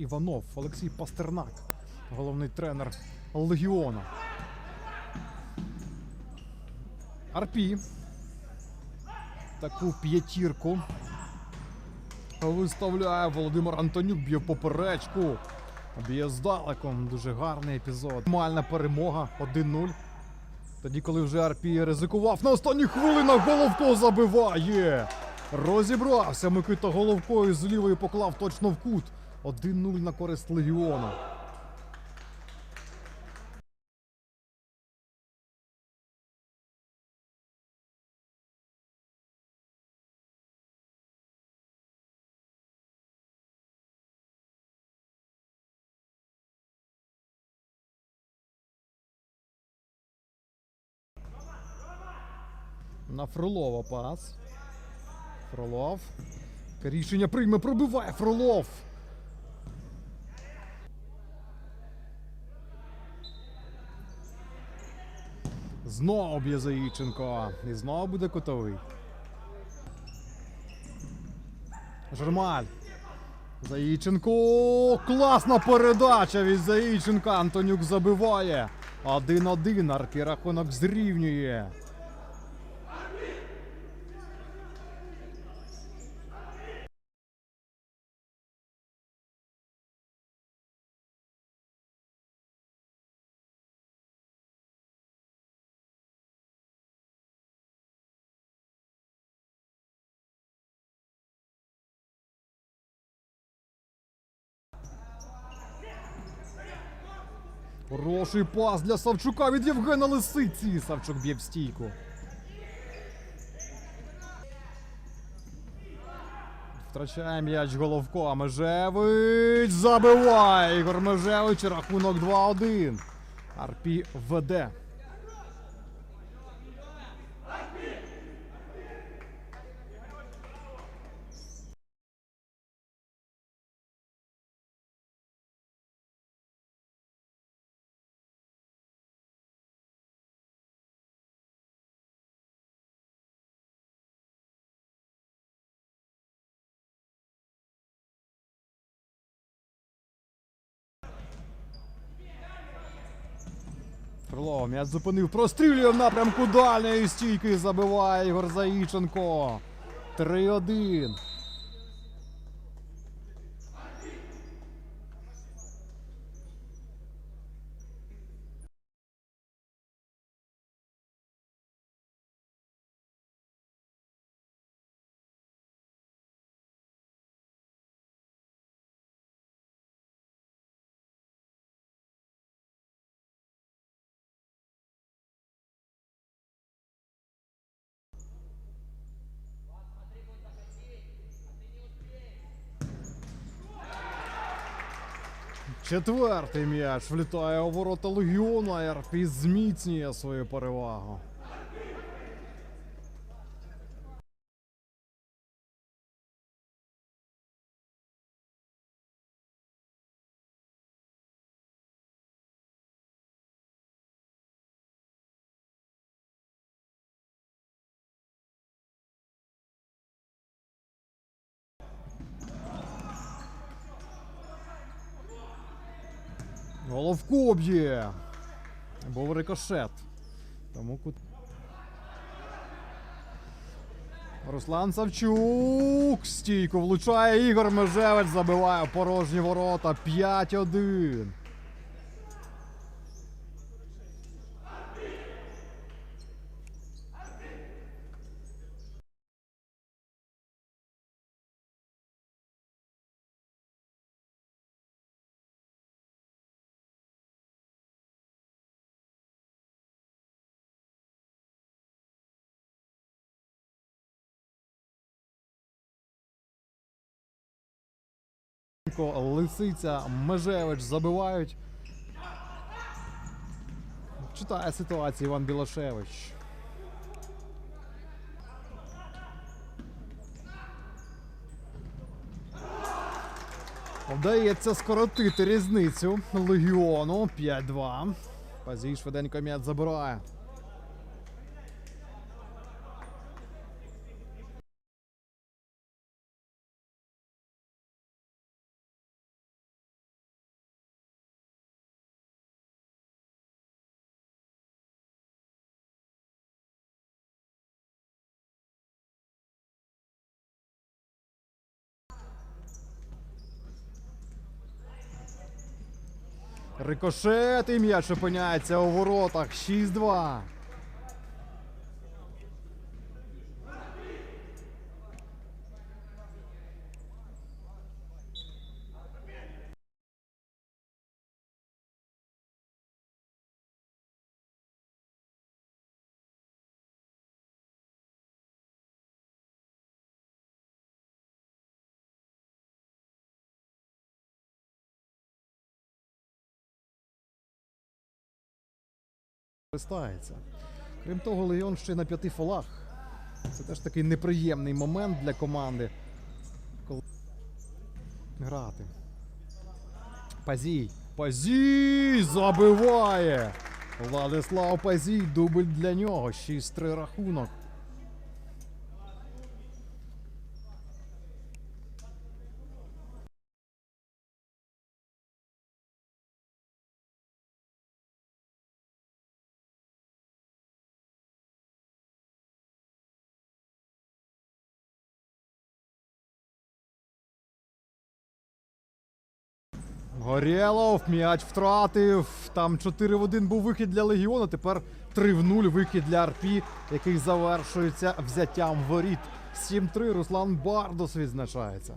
Іванов, Олексій Пастернак, головний тренер Легіону. Арпі. Таку п'ятірку виставляє Володимир Антонюк, б'є в поперечку. Б'є здалеку. Дуже гарний епізод. Нормальна перемога 1-0. Тоді, коли вже Арпі ризикував на останніх хвилинах, Головко забиває. Розібрався Микита Головко і з лівої поклав точно в кут. 1-0 на користь Легіону. На Фролова пас. Фролов. Рішення прийме, пробиває Фролов. Знову б'є Заїченко. І знову буде кутовий. Жермаль. Заїченко. Класна передача від Заїченка. Антонюк забиває. 1-1. Арпі рахунок зрівнює. Хороший пас для Савчука від Євгена Лисиці. Савчук б'є в стійку. Втрачає м'яч Головко. А Межевич забиває. Ігор Межевич. Рахунок 2-1. Арпі веде. Фролов м'яч зупинив, прострілює в напрямку дальньої стійки. Забиває Ігор Заїченко. 3-1. Четвертий м'яч влітає у ворота Легіону, а РП зміцнює свою перевагу. Головко б'є. Був рикошет. Тому кут. Руслан Савчук. Стійко влучає. Ігор Межевич забиває порожні ворота. 5-1. Лисиця, Межевич забивають. Читає ситуацію Іван Білашевич. Вдається скоротити різницю Легіону 5-2. Пазій швиденько м'яч забирає. Рикошет і м'яч опиняється у воротах. 6-2. Користається. Крім того, Легіон ще на п'яти фолах. Це теж такий неприємний момент для команди. Коли грати. Пазій. Пазій забиває! Владислав Пазій, дубль для нього. 6-3 рахунок. Горєлов, м'яч втратив. Там 4 в 1 був вихід для Легіону. Тепер 3 в 0 вихід для РП, який завершується взяттям воріт. 7-3 Руслан Бардос відзначається.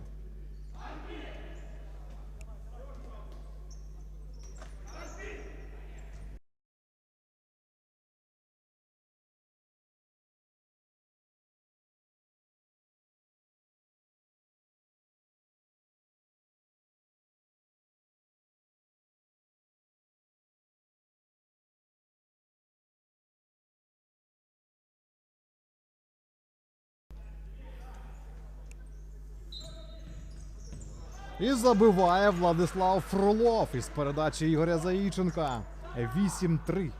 І забиває Владислав Фролов із передачі Ігоря Заїченка. 8-3.